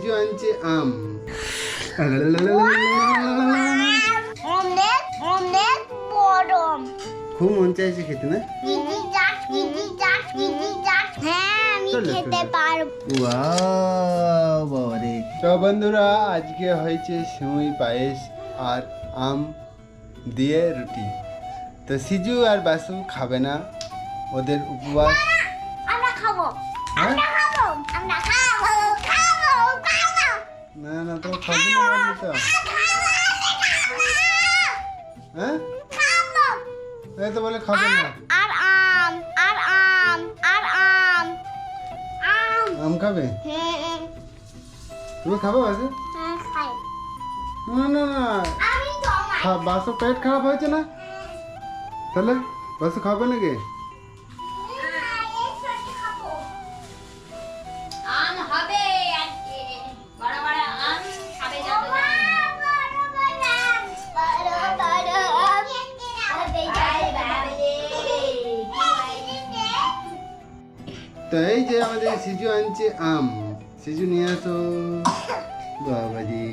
সিজু আনছে আম। খুব মন চাইছে খেতে না? হ্যাঁ তো বন্ধুরা আজকে হয়েছে সিমুই পায়েস আর আম দিয়ে রুটি। তো সিজু আর বাসু খাবে না। ওদের উপবাস। আমরা খাব। তো। হ্যাঁ? এই তো বলে খাবে না। আর আম আর আম আর আম। আম। আম খাবে? হুম তুমি খাবে বাসু? হ্যাঁ খাই। না না না। আমি খা- বাসু পেট খারাপ হয়েছে না? তাহলে বাসু খাবে নাকি? তো এই যে আমাদের সিজু আনছে আম। সিজু নিয়ে আসো। বাবাজি।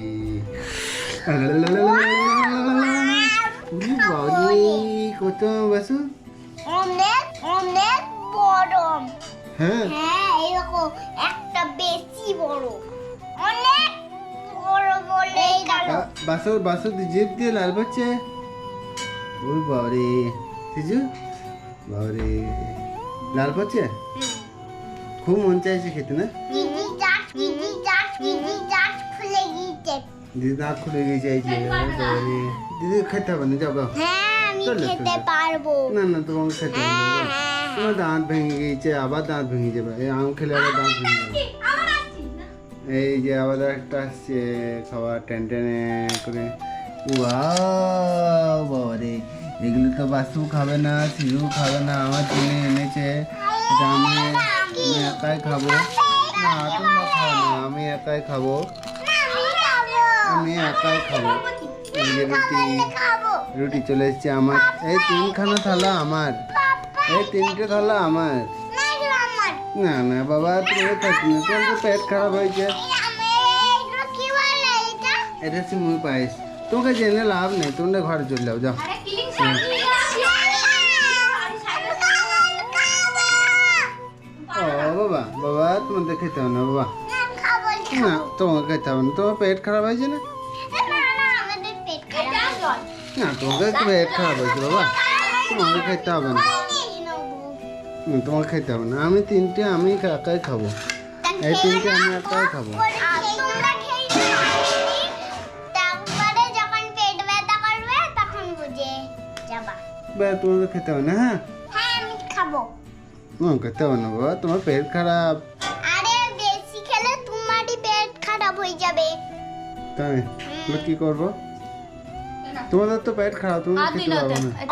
কত বাসু? অনেক অনেক গরম হ্যাঁ। হ্যাঁ এরকম একটা বেশি বড়। অনেক বড় বলে গেল বা- বাসু বাসু জিপ দিয়ে লাল পাচ্ছে ওই বাবারে। সিজু বাবারে। লাল পাচ্ছে খুব মন চাইছে খেতে না দিদি যাক খুলে গিয়েছে। দিদি দাঁত খুলে গেছে এই দিদি খেতে হবে না যাব হ্যাঁ আমি খেতে পারব। না না তোমাকে খেতে হবে হ্যাঁ বাবা। হ্যাঁ তোমার দাঁত ভেঙে গিয়েছে আবার দাঁত ভেঙে যাবে। এই আম খেলে আবার দাঁত ভেঙে যাবে। এই যে আবার একটা আসছে খাবার টেন টেনে করে। ওয়াও বাবারে এগুলো তো বাসু খাবে না সিজু খাবে না আমার জন্য এনেছে। এটা আমি আমি একাই খাব। না তোমরা খাও না আমি একাই খাব। আমি একাই খাব। এই যে রুটি রুটি চলে এসছে আমার। এই তিনখানা থালা আমার। এই তিনটে থালা আমার। না না বাবা তুমি খাচ্ছি না। তোমার তো পেট খারাপ হয়েছে। এটা এটা সিমুই পায়েস। তোমাকে জেনে লাভ নেই। তোমরা ঘরে চলে যাও যাও। বাবা বাবা তোমাদের খেতে হবে না বাবা। খাব না তোমাকে খেতে হবে না তোমার পেট খারাপ হয়েছে না? না না আমাদের পেট খারাপ না তোমাকে পেট খারাপ হয়েছে বাবা। তোমাকে খেতে হবে না। না, তোমাকে খেতে হবে না। আমি তিনটে আমি একাই খাব। এই তিনটে আমি একাই খাব। তোমরা খেয়ে নাও। তারপরে যখন পেট ব্যথা করবে তখন বুঝে যাবা। বা তোমাকে খেতে হবে না হ্যাঁ? হ্যাঁ আমি খাব তোমাকে খেতে হবে না বাবা তোমার পেট খারাপ। আরে বেশি খেলে তোমারই পেট খারাপ হয়ে যাবে। তাই? তাহলে কি করব? তোমাদের তো পেট খারাপ তুমি খেতে দিই না।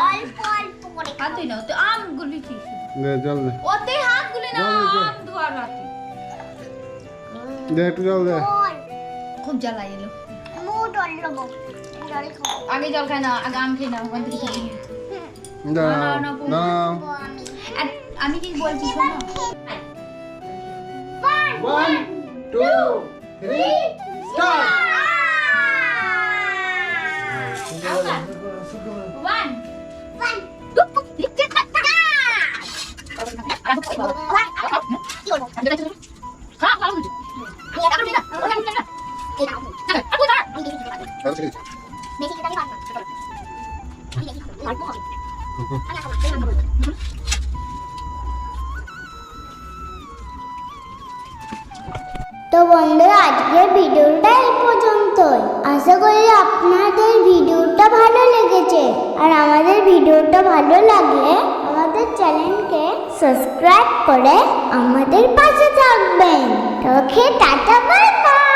অল্প অল্প করে হাত না তো আম গুলি কি? দে, জল দে। ওতে হাত গুলি না। আম ধোয়ার রাতে দে একটু জল দে। খুব জ্বালা এলো। মু জল নেব আগে জল খাই না আগে আম খাই না, আমি কি বলছি শোনো one two three start one তো বন্ধুরা, আজকের ভিডিওটা এই পর্যন্তই। আশা করি আপনাদের ভিডিওটা ভালো লেগেছে। আর আমাদের ভিডিওটা ভালো লাগলে আমাদের চ্যানেলকে সাবস্ক্রাইব করে আমাদের পাশে থাকবেন। ওকে, টাটা বাই বাই